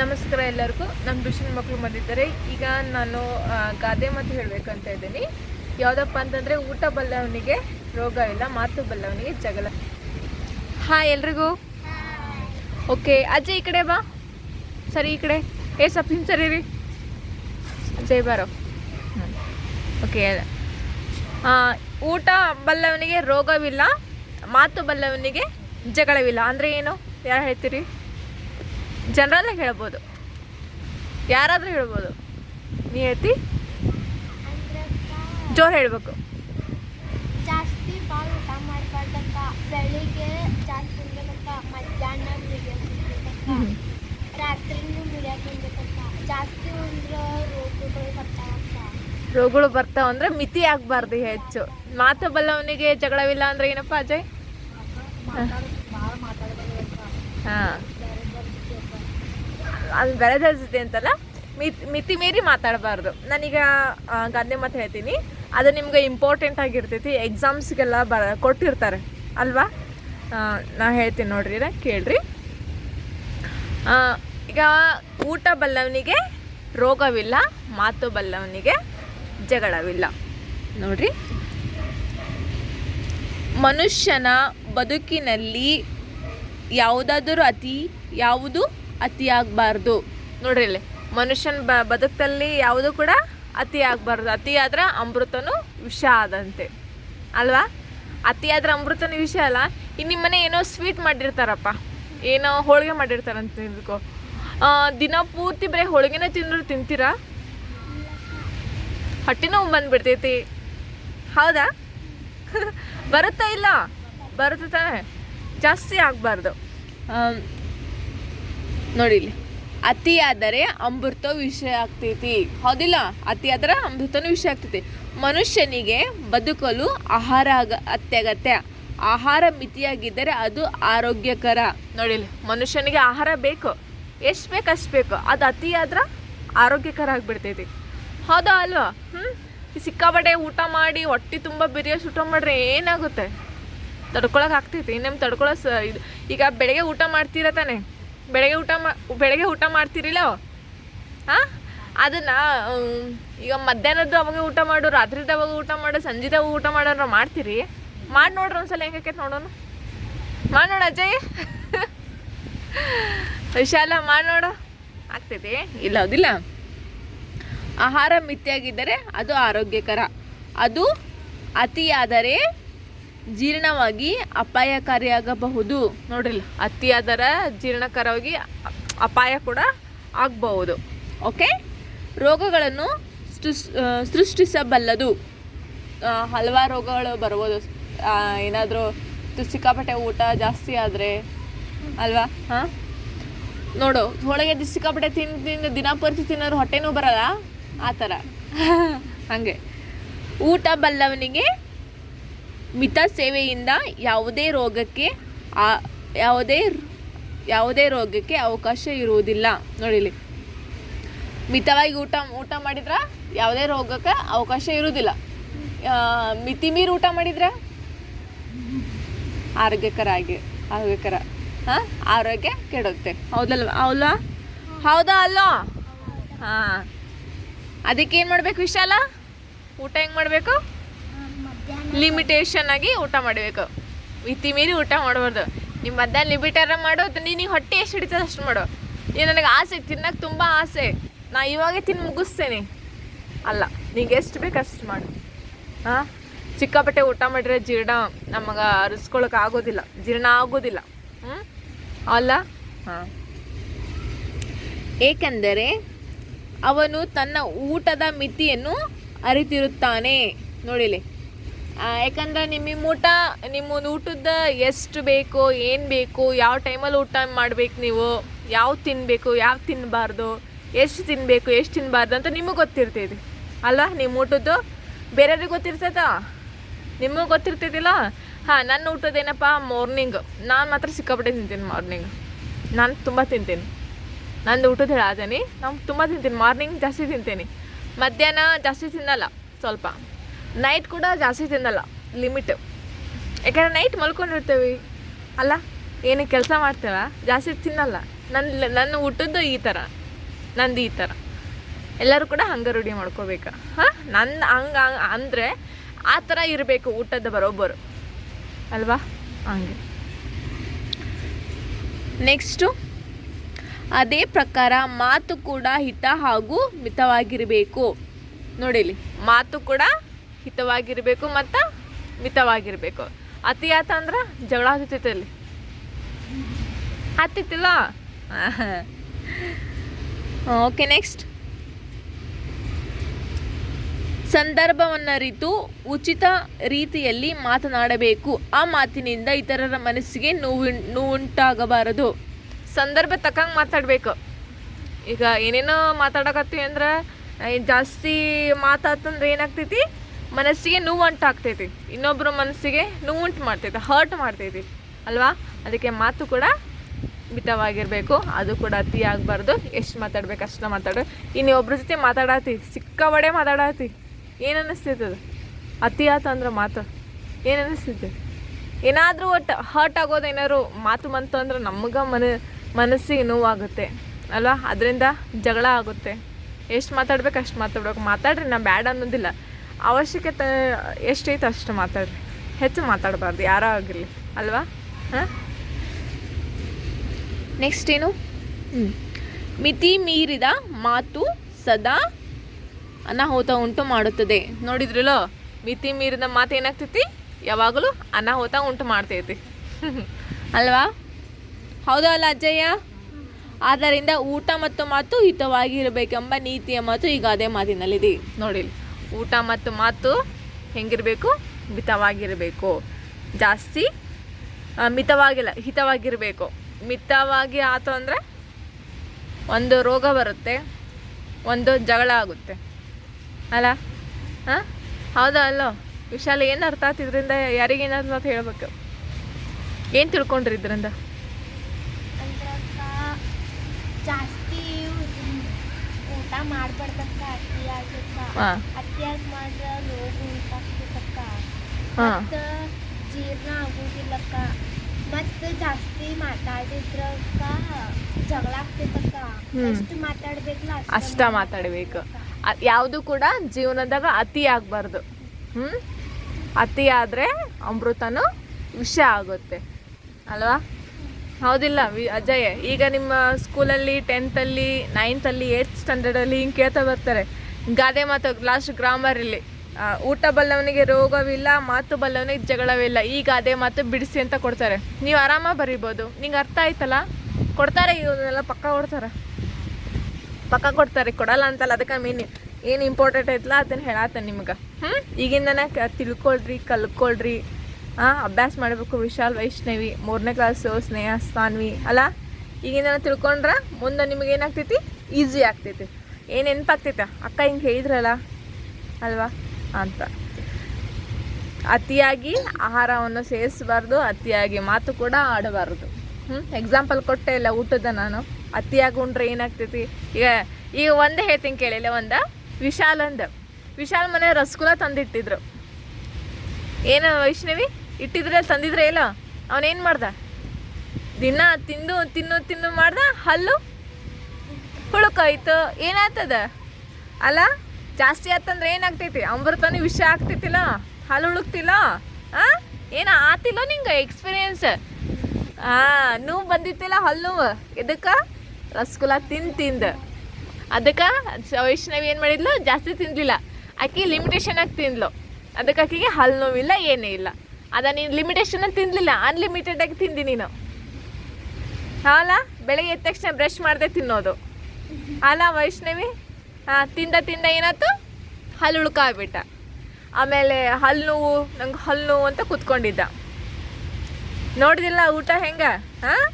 ನಮಸ್ಕಾರ ಎಲ್ಲರಿಗೂ. ನಮ್ಮ ಟ್ಯೂಷನ್ ಮಕ್ಕಳು ಬಂದಿದ್ದಾರೆ. ಈಗ ನಾನು ಗಾದೆ ಮಾತು ಹೇಳಬೇಕಂತ ಇದ್ದೀನಿ. ಯಾವುದಪ್ಪ ಅಂತಂದರೆ ಊಟ ಬಲ್ಲವನಿಗೆ ರೋಗ ಇಲ್ಲ, ಮಾತು ಬಲ್ಲವನಿಗೆ ಜಗಳ. ಹಾಯ್ ಎಲ್ರಿಗೂ. ಓಕೆ ಅಜ್ಜಿ ಈ ಕಡೆ ಬಾ. ಸರಿ, ಈ ಕಡೆ. ಏ ಸಫಿನ್ ಸರಿ ರೀ ಅಜ್ಜಯ್ ಬಾರೋ. ಓಕೆ ಊಟ ಬಲ್ಲವನಿಗೆ ರೋಗವಿಲ್ಲ, ಮಾತು ಬಲ್ಲವನಿಗೆ ಜಗಳವಿಲ್ಲ. ಅಂದರೆ ಏನು? ಯಾರು ಹೇಳ್ತೀರಿ? ಜನರಲ್ಲ ಹೇಳ್ಬೋದು. ಯಾರಾದರೂ ಹೇಳ್ಬೋದು. ನೀ ಹೇಳ್ತಿ ಜೋರು ಹೇಳ್ಬೇಕು. ಜಾಸ್ತಿ ಭಾಳ ಊಟ ಮಾಡಬಾರ್ದಕ್ಕ ಬೆಳಿಗ್ಗೆ ಜಾಸ್ತಿ ತಿನ್ಬೇಕಕ್ಕ ಮಧ್ಯಾಹ್ನ ತಿನ್ಬೇಕಕ್ಕ ರಾತ್ರಿನೂ ಜಾಸ್ತಿ ಅಂದ್ರೆ ರೋಗಗಳು ಬರ್ತಾವಕ್ಕ ರೋಗಗಳು ಬರ್ತಾವ ಅಂದ್ರೆ ಮಿತಿ ಆಗಬಾರ್ದು ಹೆಚ್ಚು. ಮಾತು ಬಲ್ಲವನಿಗೆ ಜಗಳವಿಲ್ಲ ಅಂದ್ರೆ ಏನಪ್ಪ ಅಜಯ್? ಹಾಂ. ಅದು ಬೆಳೆದ ಜೊತೆ ಅಂತಲ್ಲ, ಮಿತಿ ಮಿತಿ ಮೀರಿ ಮಾತಾಡಬಾರ್ದು. ನಾನೀಗ ಗಂದೆ ಮಾತು ಹೇಳ್ತೀನಿ. ಅದು ನಿಮ್ಗೆ ಇಂಪಾರ್ಟೆಂಟ್ ಆಗಿರ್ತೈತಿ ಎಕ್ಸಾಮ್ಸ್ಗೆಲ್ಲ ಬ, ಕೊಟ್ಟಿರ್ತಾರೆ, ಅಲ್ವಾ? ನಾ ಹೇಳ್ತೀನಿ ನೋಡ್ರಿ ಕೇಳ್ರಿ. ಈಗ ಊಟ ಬಲ್ಲವನಿಗೆ ರೋಗವಿಲ್ಲ, ಮಾತು ಬಲ್ಲವನಿಗೆ ಜಗಳವಿಲ್ಲ. ನೋಡ್ರಿ. ಮನುಷ್ಯನ ಬದುಕಿನಲ್ಲಿ ಯಾವುದಾದರೂ ಅತಿ, ಯಾವುದು? ಅತಿಯಾಗಬಾರ್ದು. ನೋಡ್ರಿ ಇಲ್ಲಿ ಮನುಷ್ಯನ ಬ ಬದುಕಲ್ಲಿ ಯಾವುದು ಕೂಡ ಅತಿ ಆಗಬಾರ್ದು ಅತಿ ಆದ್ರೆ ಅಮೃತನು ವಿಷ ಆದಂತೆ. ಅಲ್ವಾ? ಅತಿ ಆದ್ರೆ ಅಮೃತನೂ ವಿಷ ಅಲ್ಲ. ಇನ್ನು ನಿಮ್ಮ ಮನೆ ಏನೋ ಸ್ವೀಟ್ ಮಾಡಿರ್ತಾರಪ್ಪ. ಏನೋ ಹೋಳಿಗೆ ಮಾಡಿರ್ತಾರಂತ ಆ, ದಿನ ಪೂರ್ತಿ ಬರೀ ಹೋಳಿಗೆನೇ ತಿಂದ್ರು ತಿಂತೀರಾ? ಹೊಟ್ಟೆ ನೋವು ಬಂದ್ಬಿಡ್ತೈತಿ. ಹೌದಾ? ಬರುತ್ತಾ ಇಲ್ಲ? ಬರುತ್ತೆ ತಾನೆ. ಜಾಸ್ತಿ ಆಗಬಾರ್ದು. ನೋಡಿ ಇಲ್ಲಿ. ಅತಿ ಆದರೆ ಅಮೃತ ವಿಷಯ ಆಗ್ತೈತಿ. ಹೌದಿಲ್ಲ? ಅತಿ ಆದರೆ ಅಮೃತನೂ ವಿಷಯ ಆಗ್ತೈತಿ. ಮನುಷ್ಯನಿಗೆ ಬದುಕಲು ಆಹಾರ ಆಗ ಅತ್ಯಗತ್ಯ. ಆಹಾರ ಮಿತಿಯಾಗಿದ್ದರೆ ಅದು ಆರೋಗ್ಯಕರ. ನೋಡಿಲಿ ಮನುಷ್ಯನಿಗೆ ಆಹಾರ ಬೇಕು. ಎಷ್ಟು ಬೇಕು ಅಷ್ಟು ಬೇಕು. ಅದು ಅತಿ ಆದ್ರೆ ಆರೋಗ್ಯಕರ ಆಗಿಬಿಡ್ತೈತಿ. ಹೌದಾ ಅಲ್ವಾ? ಹ್ಞೂ ಸಿಕ್ಕಾಪಟ್ಟೆ ಊಟ ಮಾಡಿ ಹೊಟ್ಟೆ ತುಂಬ ಬಿರಿಯಾಸ್ ಊಟ ಮಾಡ್ರೆ ಏನಾಗುತ್ತೆ? ತಡ್ಕೊಳಕ್ಕೆ ಆಗ್ತೈತಿ. ಇನ್ನೇನು ತಡ್ಕೊಳ್ಳೋ ಸ, ಇದು ಈಗ ಬೆಳಗ್ಗೆ ಊಟ ಮಾಡ್ತೀರ ತಾನೆ? ಬೆಳಗ್ಗೆ ಊಟ ಮಾ, ಬೆಳಗ್ಗೆ ಊಟ ಮಾಡ್ತೀರಿಲ್ಲ? ಹಾಂ? ಅದನ್ನು ಈಗ ಮಧ್ಯಾಹ್ನದ್ದು ಅವಾಗ ಊಟ ಮಾಡು ರಾತ್ರಿದ ಅವಾಗ ಊಟ ಮಾಡು ಸಂಜೆದಾಗ ಊಟ ಮಾಡೋರು ಮಾಡ್ತೀರಿ? ಮಾಡಿ ನೋಡ್ರಿ ಒಂದ್ಸಲ ಹೆಂಗಾಕೈತೆ ನೋಡೋಣ ಮಾಡಿ ನೋಡು ಅಜಯ್. ವಿಶಾಲ, ಮಾಡಿ ನೋಡು. ಆಗ್ತೈತಿ? ಇಲ್ಲ, ಹೌದಿಲ್ಲ? ಆಹಾರ ಮಿತಿಯಾಗಿದ್ದರೆ ಅದು ಆರೋಗ್ಯಕರ. ಅದು ಅತಿಯಾದರೆ ಜೀರ್ಣವಾಗಿ ಅಪಾಯಕಾರಿಯಾಗಬಹುದು. ನೋಡ್ರಿಲ್ಲ, ಅತಿಯಾದರ ಜೀರ್ಣಕರವಾಗಿ ಅಪಾಯ ಕೂಡ ಆಗಬಹುದು. ಓಕೆ ರೋಗಗಳನ್ನು ಸೃಷ್ಟಿಸಬಲ್ಲದು. ಹಲವಾರು ರೋಗಗಳು ಬರ್ಬೋದು. ಏನಾದರೂ ಸಿಕ್ಕಾಪಟ್ಟೆ ಊಟ ಜಾಸ್ತಿ ಆದರೆ, ಅಲ್ವಾ? ಹಾಂ? ನೋಡು, ಹೋಳಿಗೆ ಸಿಕ್ಕಾಪಟ್ಟೆ ತಿಂದು ತಿಂದು ದಿನ ಪೂರ್ತಿ ತಿನ್ನೋರು ಹೊಟ್ಟೆನೂ ಬರಲ್ಲ? ಆ ಥರ. ಹಾಗೆ. ಊಟ ಬಲ್ಲವನಿಗೆ ಮಿತ ಸೇವೆಯಿಂದ ಯಾವುದೇ ರೋಗಕ್ಕೆ ಆ, ಯಾವುದೇ ಯಾವುದೇ ರೋಗಕ್ಕೆ ಅವಕಾಶ ಇರುವುದಿಲ್ಲ. ನೋಡಿಲಿ ಮಿತವಾಗಿ ಊಟ ಊಟ ಮಾಡಿದ್ರೆ ಯಾವುದೇ ರೋಗಕ್ಕೆ ಅವಕಾಶ ಇರುವುದಿಲ್ಲ. ಮಿತಿ ಮೀರಿ ಊಟ ಮಾಡಿದ್ರೆ? ಆರೋಗ್ಯಕರ ಆಗಿ ಆರೋಗ್ಯಕರ, ಹಾಂ, ಆರೋಗ್ಯ ಕೆಡುತ್ತೆ. ಹೌದಲ್ವ? ಹೌದಾ? ಹೌದಾ ಅಲ್ಲೋ? ಹಾಂ. ಅದಕ್ಕೆ ಏನು ಮಾಡಬೇಕು ವಿಶಾಲ? ಊಟ ಹೆಂಗೆ ಮಾಡಬೇಕು? ಲಿಮಿಟೇಷನ್ ಆಗಿ ಊಟ ಮಾಡಬೇಕು. ಮಿತಿ ಮೀರಿ ಊಟ ಮಾಡಬಾರ್ದು. ನಿಮ್ಮ ಮಧ್ಯಾಹ್ನ ಲಿಮಿಟರ ಮಾಡೋದು ನೀನು ಹೊಟ್ಟೆ ಎಷ್ಟು ಹಿಡಿತದ ಅಷ್ಟು ಮಾಡು. ಈಗ ನನಗೆ ಆಸೆ ತಿನ್ನಕ್ಕೆ ತುಂಬ ಆಸೆ. ನಾ ಇವಾಗೇ ತಿಂದು ಮುಗಿಸ್ತೇನೆ. ಅಲ್ಲ, ನಿಂಗೆ ಎಷ್ಟು ಬೇಕು ಅಷ್ಟು ಮಾಡು. ಹಾಂ ಸಿಕ್ಕಾಪಟ್ಟೆ ಊಟ ಮಾಡಿದ್ರೆ ಜೀರ್ಣ ನಮಗೆ ಅರಿಸ್ಕೊಳಕ್ಕೆ ಆಗೋದಿಲ್ಲ. ಜೀರ್ಣ ಆಗೋದಿಲ್ಲ. ಹ್ಞೂ ಅಲ್ಲ? ಹಾಂ. ಏಕೆಂದರೆ ಅವನು ತನ್ನ ಊಟದ ಮಿತಿಯನ್ನು ಅರಿತಿರುತ್ತಾನೆ. ನೋಡಿಲಿ. ಯಾಕಂದ್ರೆ ನಿಮ್ಮ ಊಟ, ನಿಮ್ಮೊಂದು ಊಟದ ಎಷ್ಟು ಬೇಕು, ಏನು ಬೇಕು, ಯಾವ ಟೈಮಲ್ಲಿ ಊಟ ಮಾಡ್ಬೇಕು ನೀವು, ಯಾವ ತಿನ್ನಬೇಕು ಯಾವ ತಿನ್ನಬಾರ್ದು ಎಷ್ಟು ತಿನ್ನಬೇಕು ಎಷ್ಟು ತಿನ್ನಬಾರ್ದು ಅಂತ ನಿಮಗೆ ಗೊತ್ತಿರ್ತೈತಿ. ಅಲ್ವಾ? ನಿಮ್ಮ ಊಟದ್ದು ಬೇರೆಯವ್ರಿಗೆ ಗೊತ್ತಿರ್ತೈತ? ನಿಮಗೆ ಗೊತ್ತಿರ್ತೈತಿಲ್ಲ? ಹಾಂ, ನನ್ನ ಊಟದೇನಪ್ಪ ಮಾರ್ನಿಂಗ್ ನಾನು ಮಾತ್ರ ಸಿಕ್ಕಾಪಟ್ಟೆ ತಿಂತೀನಿ ಮಾರ್ನಿಂಗ್ ನಾನು ತುಂಬ ತಿಂತೀನಿ. ನಂದು ಊಟದ ಹೇಳಿ ನಾನು ತುಂಬ ತಿಂತೀನಿ. ಮಾರ್ನಿಂಗ್ ಜಾಸ್ತಿ ತಿಂತೀನಿ. ಮಧ್ಯಾಹ್ನ ಜಾಸ್ತಿ ತಿನ್ನಲ್ಲ, ಸ್ವಲ್ಪ. ನೈಟ್ ಕೂಡ ಜಾಸ್ತಿ ತಿನ್ನಲ್ಲ ಲಿಮಿಟ್ ಯಾಕಂದರೆ ನೈಟ್ ಮಲ್ಕೊಂಡಿರ್ತೇವೆ. ಅಲ್ಲ ಏನು ಕೆಲಸ ಮಾಡ್ತೇವೆ? ಜಾಸ್ತಿ ತಿನ್ನಲ್ಲ. ನನ್ನ ನನ್ನ ಊಟದ್ದು ಈ ಥರ ನಂದು ಈ ಥರ ಎಲ್ಲರೂ ಕೂಡ ಹಂಗೆ ರೂಢಿ ಮಾಡ್ಕೋಬೇಕು. ಹಾಂ? ನನ್ನ ಹಂಗೆ, ಅಂದರೆ ಆ ಥರ ಇರಬೇಕು ಊಟದ ಬರೋಬ್ಬರು. ಅಲ್ವಾ? ಹಂಗೆ. ನೆಕ್ಸ್ಟು ಅದೇ ಪ್ರಕಾರ ಮಾತು ಕೂಡ ಹಿತ ಹಾಗೂ ಮಿತವಾಗಿರಬೇಕು. ನೋಡಿಲಿ ಮಾತು ಕೂಡ ಹಿತವಾಗಿರಬೇಕು ಮತ್ತು ಮಿತವಾಗಿರಬೇಕು. ಅತಿ ಆತ ಅಂದ್ರೆ ಜಗಳ ಹತ್ತೈತೆ ಅಲ್ಲಿ. ಹತ್ತಿತ್ತಿಲ್ಲ ಓಕೆ ನೆಕ್ಸ್ಟ್ ಸಂದರ್ಭವನ್ನು ಅರಿತು ಉಚಿತ ರೀತಿಯಲ್ಲಿ ಮಾತನಾಡಬೇಕು. ಆ ಮಾತಿನಿಂದ ಇತರರ ಮನಸ್ಸಿಗೆ ನೋವು, ನೋವುಂಟಾಗಬಾರದು. ಸಂದರ್ಭ ತಕ್ಕಂಗೆ ಮಾತಾಡಬೇಕು. ಈಗ ಏನೇನೋ ಮಾತಾಡಕತ್ತೀವಿ ಅಂದ್ರೆ ಜಾಸ್ತಿ ಮಾತಾಡ್ತಂದ್ರೆ ಏನಾಗ್ತೈತಿ? ಮನಸ್ಸಿಗೆ ನೋವು ಉಂಟಾಗ್ತೈತಿ ಇನ್ನೊಬ್ಬರ ಮನಸ್ಸಿಗೆ ನೋವು ಉಂಟು ಮಾಡ್ತೈತಿ ಹರ್ಟ್ ಮಾಡ್ತೈತಿ, ಅಲ್ವಾ? ಅದಕ್ಕೆ ಮಾತು ಕೂಡ ಮಿತವಾಗಿರಬೇಕು. ಅದು ಕೂಡ ಅತಿ ಆಗಬಾರ್ದು. ಎಷ್ಟು ಮಾತಾಡ್ಬೇಕು, ಅಷ್ಟು ಮಾತಾಡು. ಇನ್ನು ಒಬ್ಬರ ಜೊತೆ ಮಾತಾಡಾತಿ ಸಿಕ್ಕಾಬಡೆ ಮಾತಾಡತಿ ಏನು ಅದು? ಅತಿ ಆತ ಅಂದ್ರೆ ಮಾತು. ಏನು ಏನಾದರೂ ಒಟ್ಟು ಹರ್ಟ್ ಆಗೋದು ಏನಾದ್ರು ಮಾತು ಬಂತು ಅಂದ್ರೆ ನಮಗೆ ಮನ, ಮನಸ್ಸಿಗೆ ನೋವಾಗುತ್ತೆ, ಅಲ್ವಾ? ಅದರಿಂದ ಜಗಳ ಆಗುತ್ತೆ. ಎಷ್ಟು ಮಾತಾಡ್ಬೇಕು, ಅಷ್ಟು ಮಾತಾಡ್ಬೇಕು. ಮಾತಾಡ್ರಿ, ನಾ ಬ್ಯಾಡ ಅನ್ನೋದಿಲ್ಲ. ಅವಶ್ಯಕತೆ ಎಷ್ಟೈತೆ ಅಷ್ಟು ಮಾತಾಡ್ರಿ ಹೆಚ್ಚು ಮಾತಾಡಬಾರ್ದು, ಯಾರೋ ಆಗಿರಲಿ. ಅಲ್ವಾ? ಹಾಂ? ನೆಕ್ಸ್ಟ್ ಏನು. ಮಿತಿ ಮೀರಿದ ಮಾತು ಸದಾ ಅನಾಹುತ ಉಂಟು ಮಾಡುತ್ತದೆ. ನೋಡಿದ್ರಲ್ಲೋ? ಮಿತಿ ಮೀರಿದ ಮಾತು ಏನಾಗ್ತೈತಿ? ಯಾವಾಗಲೂ ಅನಾಹುತ ಉಂಟು ಮಾಡ್ತೈತಿ. ಅಲ್ವಾ? ಹೌದಾ ಅಲ್ಲ ಅಜ್ಜಯ್ಯ? ಆದ್ದರಿಂದ ಊಟ ಮತ್ತು ಮಾತು ಹಿತವಾಗಿರಬೇಕೆಂಬ ನೀತಿಯ ಮಾತು ಈಗ ಅದೇ ಮಾತಿನಲ್ಲಿದೆ. ನೋಡಿ ಊಟ ಮತ್ತು ಮಾತು ಹೆಂಗಿರಬೇಕು? ಮಿತವಾಗಿರಬೇಕು. ಜಾಸ್ತಿ ಮಿತವಾಗಿಲ್ಲ, ಹಿತವಾಗಿರಬೇಕು. ಮಿತವಾಗಿ ಆತು ಅಂದರೆ ಒಂದು ರೋಗ ಬರುತ್ತೆ, ಒಂದು ಜಗಳ ಆಗುತ್ತೆ. ಅಲ್ಲ? ಹಾಂ? ಹೌದಾ, ಅಲ್ಲೋ? ವಿಶಾಲ, ಏನು ಅರ್ಥ ಆಯ್ತು ಇದರಿಂದ? ಯಾರಿಗೇನು ಹೇಳಬೇಕು ಆಯ್ತು ಹೇಳ್ಬೇಕು? ಏನು ತಿಳ್ಕೊಂಡ್ರಿ ಇದರಿಂದ? ಜಾಸ್ತಿ ಊಟ ಮಾಡ್ಬಾರ್ದಕ್ಕ ಅತಿಯಾಗಕ್ಕ ಹಾಂ. ಅತಿಯಾಗಿ ಮಾಡ್ರ? ರೋಗ ಉಂಟಾಗ್ತೈತಕ್ಕ ಹಾಂ. ಮತ್ತು ಜೀರ್ಣ ಆಗೋದಿಲ್ಲಕ್ಕ. ಮತ್ತ ಜಾಸ್ತಿ ಮಾತಾಡಿದ್ರಕ್ಕ ಜಗಳ ಆಗ್ತೈತಕ್ಕ ಹ್ಮ್. ಎಷ್ಟು ಮಾತಾಡ್ಬೇಕಲ್ಲ ಅಷ್ಟ ಮಾತಾಡಬೇಕು. ಯಾವುದು ಕೂಡ ಜೀವನದಾಗ ಅತಿ ಆಗಬಾರ್ದು. ಹ್ಮ್? ಅತಿ ಆದ್ರೆ ಅಮೃತನು ವಿಷ ಆಗುತ್ತೆ. ಅಲ್ವಾ? ಹೌದಿಲ್ಲ ಅಜಯ್, ಈಗ ನಿಮ್ಮ ಸ್ಕೂಲಲ್ಲಿ ಟೆಂತಲ್ಲಿ ನೈನ್ತಲ್ಲಿ ಏಯ್ತ್ ಸ್ಟ್ಯಾಂಡರ್ಡಲ್ಲಿ ಹಿಂಗೆ ಕೇಳ್ತಾ ಬರ್ತಾರೆ. ಗಾದೆ ಮಾತು ಲಾಸ್ಟ್ ಗ್ರಾಮರ್ ಇಲ್ಲಿ. ಊಟ ಬಲ್ಲವನಿಗೆ ರೋಗವಿಲ್ಲ, ಮಾತು ಬಲ್ಲವನಿಗೆ ಜಗಳವಿಲ್ಲ, ಈ ಗಾದೆ ಮಾತು ಬಿಡಿಸಿ ಅಂತ ಕೊಡ್ತಾರೆ. ನೀವು ಆರಾಮಾಗಿ ಬರಿಬೋದು. ನಿಂಗೆ ಅರ್ಥ ಆಯ್ತಲ್ಲ? ಕೊಡ್ತಾರೆ, ಇವನ್ನೆಲ್ಲ ಪಕ್ಕ ಕೊಡ್ತಾರೆ. ಪಕ್ಕ ಕೊಡ್ತಾರೆ, ಕೊಡಲ್ಲ ಅಂತಲ್ಲ, ಅದಕ್ಕೆ ಮೀನ್ ಏನು ಇಂಪಾರ್ಟೆಂಟ್ ಐತಲ್ಲ, ಅದನ್ನು ಹೇಳತ್ತೇನೆ ನಿಮ್ಗೆ. ಹ್ಞೂ ಈಗಿಂದನೇ ತಿಳ್ಕೊಳ್ರಿ ಕಲ್ತ್ಕೊಳ್ರಿ ಅಭ್ಯಾಸ ಮಾಡಬೇಕು ವಿಶಾಲ್, ವೈಷ್ಣವಿ, ಮೂರನೇ ಕ್ಲಾಸು ಸ್ನೇಹ ಸ್ಥಾನ್ವಿ ಅಲ್ಲ? ಈಗಿನ ತಿಳ್ಕೊಂಡ್ರೆ ಮುಂದೆ ನಿಮಗೆ ಏನಾಗ್ತೈತಿ? ಈಸಿ ಆಗ್ತೈತಿ. ಏನು ನೆನಪಾಗ್ತೈತೆ? ಅಕ್ಕ ಹಿಂಗೆ ಹೇಳಿದ್ರಲ್ಲ? ಅಲ್ವಾ? ಅಂತ. ಅತಿಯಾಗಿ ಆಹಾರವನ್ನು ಸೇವಿಸಬಾರ್ದು, ಅತಿಯಾಗಿ ಮಾತು ಕೂಡ ಆಡಬಾರ್ದು. ಹ್ಞೂ ಎಕ್ಸಾಂಪಲ್ ಕೊಟ್ಟೆ ಇಲ್ಲ ಊಟದ ನಾನು. ಅತಿಯಾಗಿ ಉಂಡ್ರೆ ಏನಾಗ್ತೈತಿ? ಈಗ ಈಗ ಒಂದೇ ಹೇಳ್ತೀನಿ ಕೇಳಿಲ್ಲ ಒಂದ? ವಿಶಾಲ್ ಅಂದ. ವಿಶಾಲ್ ಮನೆ ರಸಗುಲ್ಲ ತಂದಿಟ್ಟಿದ್ರು. ಏನು ವೈಷ್ಣವಿ? ಇಟ್ಟಿದ್ರೆ ತಂದಿದ್ರೆ ಇಲ್ಲ ಅವನೇನು ಮಾಡ್ದ? ದಿನ ತಿಂದು, ತಿನ್ನು ತಿನ್ನು ಮಾಡ್ದ? ಹಲ್ಲು? ಹುಳುಕಾಯ್ತು. ಏನಾಯ್ತದ? ಅಲ್ಲ, ಜಾಸ್ತಿ ಆತಂದ್ರೆ ಏನಾಗ್ತೈತಿ? ಅಮೃತನೇ ವಿಷ ಆಗ್ತೈತಿಲ್ಲ? ಹಲ್ಲು ಹುಳುಕ್ತಿಲ್ಲ? ಆ? ಏನ ಆತಿಲ್ಲ ನಿಂಗೆ ಎಕ್ಸ್ಪೀರಿಯನ್ಸ್ ಆ, ನೋವು ಬಂದಿತ್ತಿಲ್ಲ ಹಲ್ಲು? ರಸಗುಲ ರಸಗುಲ್ಲ ತಿಂದು ತಿಂದು. ಅದಕ್ಕೆ, ವೈಷ್ಣವಿ ಏನು ಮಾಡಿದ್ಲು? ಜಾಸ್ತಿ ತಿನ್ಲಿಲ್ಲ ಆಕಿ ಲಿಮಿಟೇಷನ್ ಆಗಿ ತಿಂದ್ಲು. ಅದಕ್ಕೆ ಆಕಿಗೆ ಹಲ್ಲು ನೋವಿಲ್ಲ, ಏನೂ ಇಲ್ಲ. ಅದ ನೀನು ಲಿಮಿಟೇಷನ್ ತಿನ್ಲಿಲ್ಲ ಅನ್ಲಿಮಿಟೆಡ್ ಆಗಿ ತಿಂದಿ ನೀನು. ಹಾಲ? ಬೆಳಗ್ಗೆ ಎದ್ದ ತಕ್ಷಣ ಬ್ರಷ್ ಮಾಡದೆ ತಿನ್ನೋದು. ಅಲ್ಲ ವೈಷ್ಣವಿ? ಹಾಂ, ತಿಂದ ತಿಂದ ಏನಾಯ್ತು? ಹಲ್ಲು ಉಳ್ಕಾಗ್ಬಿಟ್ಟ ಆಮೇಲೆ ಹಲ್ಲು ನೋವು, ನಂಗೆ ಹಲ್ಲು ನೋವು ಅಂತ ಕೂತ್ಕೊಂಡಿದ್ದ. ನೋಡಿದಿಲ್ಲ ಊಟ ಹೆಂಗೆ? ಹಾಂ?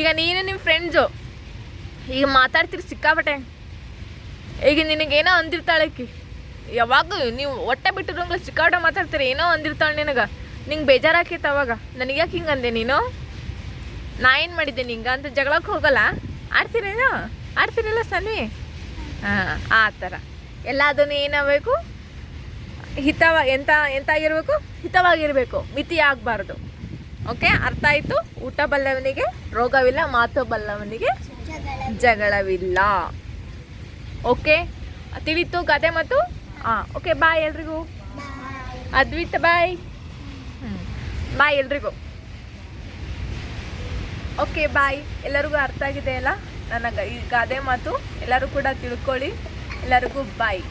ಈಗ ನೀನು ನಿಮ್ಮ ಫ್ರೆಂಡ್ಸು ಈಗ ಮಾತಾಡ್ತೀರಿ ಸಿಕ್ಕಾಬಟ್ಟೆ ಈಗ ನಿನಗೇನೋ ಅಂದಿರ್ತಾಳೆ ಆಕಿ. ಯಾವಾಗ ನೀವು ಹೊಟ್ಟೆ ಬಿಟ್ಟಿರೋಂಗ್ಳು ಸಿಕ್ಕಾಟ ಮಾತಾಡ್ತೀರಿ, ಏನೋ ಅಂದಿರ್ತಾಳೆ ನಿನಗೆ. ನಿಂಗೆ ಬೇಜಾರಾಕೈತೆ ಅವಾಗ? ನನಗೆ ಯಾಕೆ ಹಿಂಗೆ ಅಂದೆ ನೀನು? ನಾ ಏನು ಮಾಡಿದ್ದೆ ನಿಂಗೆ? ಅಂತ ಜಗಳಕ್ಕೆ ಹೋಗಲ್ಲ. ಆಡ್ತೀನೇನು ಆಡ್ತೀರಲ್ಲ ಸನ್ವಿ? ಹಾಂ ಆ ಥರ. ಎಲ್ಲದನ್ನು ಏನಾಗಬೇಕು? ಹಿತವ ಎಂತ ಎಂತ ಆಗಿರಬೇಕು ಹಿತವಾಗಿರಬೇಕು. ಮಿತಿ ಆಗಬಾರ್ದು. ಓಕೆ? ಅರ್ಥ ಆಯಿತು? ಊಟ ಬಲ್ಲವನಿಗೆ ರೋಗವಿಲ್ಲ ಮಾತು ಬಲ್ಲವನಿಗೆ ಜಗಳವಿಲ್ಲ. ಓಕೆ? ತಿಳಿತು ಗಾದೆ ಮತ್ತು? ಹಾಂ ಓಕೆ ಬಾಯ್ ಎಲ್ರಿಗೂ. ಅದ್ವಿತ್ ಬಾಯ್ ಬಾಯ್ ಎಲ್ರಿಗೂ. ಓಕೆ ಬಾಯ್ ಎಲ್ಲರಿಗೂ ಅರ್ಥ ಆಗಿದೆ ಅಲ್ಲ ನನಗೆ ಈ ಗಾದೆ ಮಾತು ಎಲ್ಲರೂ ಕೂಡ ತಿಳ್ಕೊಳ್ಳಿ. ಎಲ್ಲರಿಗೂ ಬಾಯ್